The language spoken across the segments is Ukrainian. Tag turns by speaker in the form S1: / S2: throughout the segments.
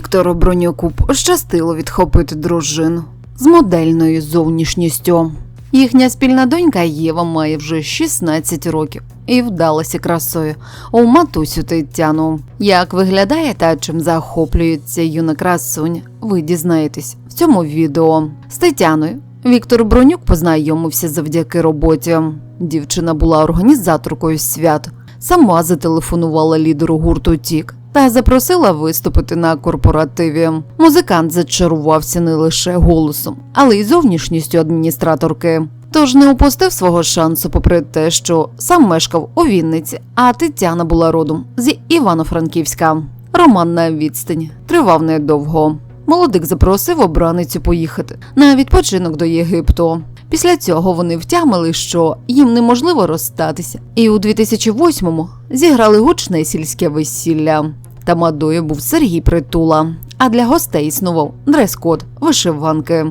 S1: Віктору Бронюку пощастило відхопити дружину з модельною зовнішністю. Їхня спільна донька Єва має вже 16 років і вдалася красою у матусю Тетяну. Як виглядає та чим захоплюється юна красуня, ви дізнаєтесь в цьому відео. З Тетяною Віктор Бронюк познайомився завдяки роботі. Дівчина була організаторкою свят. Сама зателефонувала лідеру гурту Тік та запросила виступити на корпоративі. Музикант зачарувався не лише голосом, але й зовнішністю адміністраторки. Тож не упустив свого шансу, попри те, що сам мешкав у Вінниці, а Тетяна була родом з Івано-Франківська. Роман на відстані тривав недовго. Молодик запросив обраницю поїхати на відпочинок до Єгипту. Після цього вони втямили, що їм неможливо розстатися, і у 2008-му зіграли гучне сільське весілля. Тамадою був Сергій Притула. А для гостей існував дрес-код, вишиванки.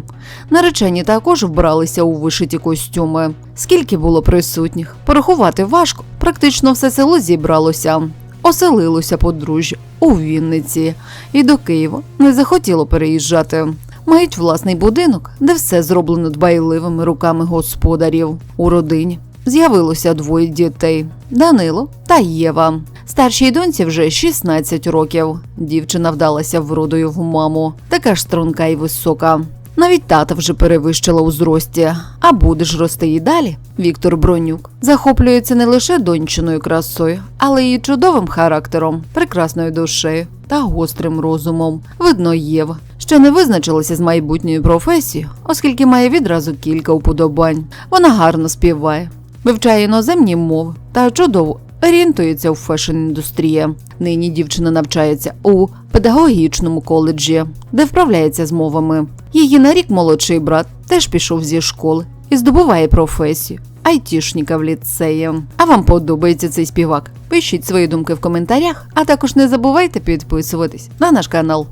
S1: Наречені також вбралися у вишиті костюми. Скільки було присутніх? Порахувати важко. Практично все село зібралося. Оселилося подружжя у Вінниці і до Києва не захотіло переїжджати. Мають власний будинок, де все зроблено дбайливими руками господарів. У родині з'явилося двоє дітей: Данило та Єва. Старшій доньці вже 16 років. Дівчина вдалася вродою в маму, така ж струнка і висока. Навіть тата вже перевищила у зрості, а буде ж рости і далі. Віктор Бронюк захоплюється не лише доньчиною красою, але й чудовим характером, прекрасною душею та гострим розумом. Видно, Єва ще не визначилася з майбутньою професією, оскільки має відразу кілька уподобань. Вона гарно співає, вивчає іноземні мови та чудово орієнтується у фешн-індустрії. Нині дівчина навчається у педагогічному коледжі, де вправляється з мовами. Її на рік молодший брат теж пішов зі школи і здобуває професію айтішника в ліцеї. А вам подобається цей співак? Пишіть свої думки в коментарях, а також не забувайте підписуватись на наш канал.